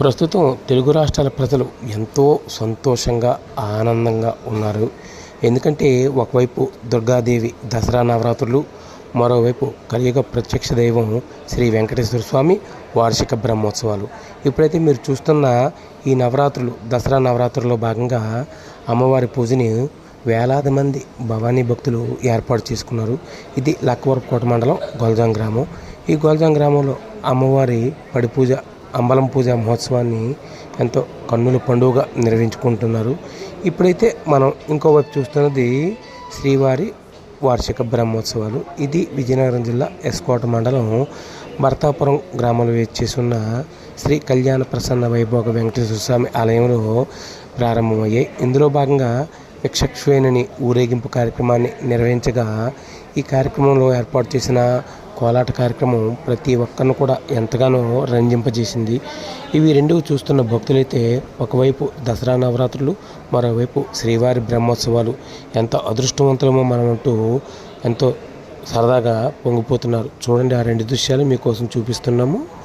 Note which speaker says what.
Speaker 1: ప్రస్తుతం తెలుగు రాష్ట్రాల ప్రజలు ఎంతో సంతోషంగా ఆనందంగా ఉన్నారు. ఎందుకంటే ఒకవైపు దుర్గాదేవి దసరా నవరాత్రులు మరోవైపు కలియుగ ప్రత్యక్ష దైవం శ్రీ వెంకటేశ్వర స్వామి వార్షిక బ్రహ్మోత్సవాలు. ఇప్పుడైతే మీరు చూస్తున్న ఈ నవరాత్రులు దసరా నవరాత్రుల్లో భాగంగా అమ్మవారి పూజని వేలాది మంది భవానీ భక్తులు ఏర్పాటు చేసుకున్నారు. ఇది లక్కవరపుకోట మండలం గొల్జాం గ్రామం. ఈ గొల్జాం గ్రామంలో అమ్మవారి పడిపూజ అంబలం పూజ మహోత్సవాన్ని ఎంతో కన్నుల పండుగగా నిర్వహించుకుంటున్నారు. ఇప్పుడైతే మనం ఇంకోవైపు చూస్తున్నది శ్రీవారి వార్షిక బ్రహ్మోత్సవాలు. ఇది విజయనగరం జిల్లా ఎస్కోట మండలం భర్తాపురం గ్రామంలో వేచేసున్న శ్రీ కళ్యాణ ప్రసన్న వైభోగ వెంకటేశ్వర స్వామి ఆలయంలో ప్రారంభమయ్యాయి. ఇందులో భాగంగా విక్షక్ష్వేణిని ఊరేగింపు కార్యక్రమాన్ని నిర్వహించగా ఈ కార్యక్రమంలో ఏర్పాటు చేసిన కోలాట కార్యక్రమం ప్రతి ఒక్కరిని కూడా ఎంతగానో రంజింపజేసింది. ఇవి రెండు చూస్తున్న భక్తులైతే ఒకవైపు దసరా నవరాత్రులు మరోవైపు శ్రీవారి బ్రహ్మోత్సవాలు. ఎంత అదృష్టవంతులమో మనమంటూ ఎంతో సరదాగా పొంగిపోతున్నారు. చూడండి ఆ రెండు దృశ్యాలు మీకోసం చూపిస్తున్నాము.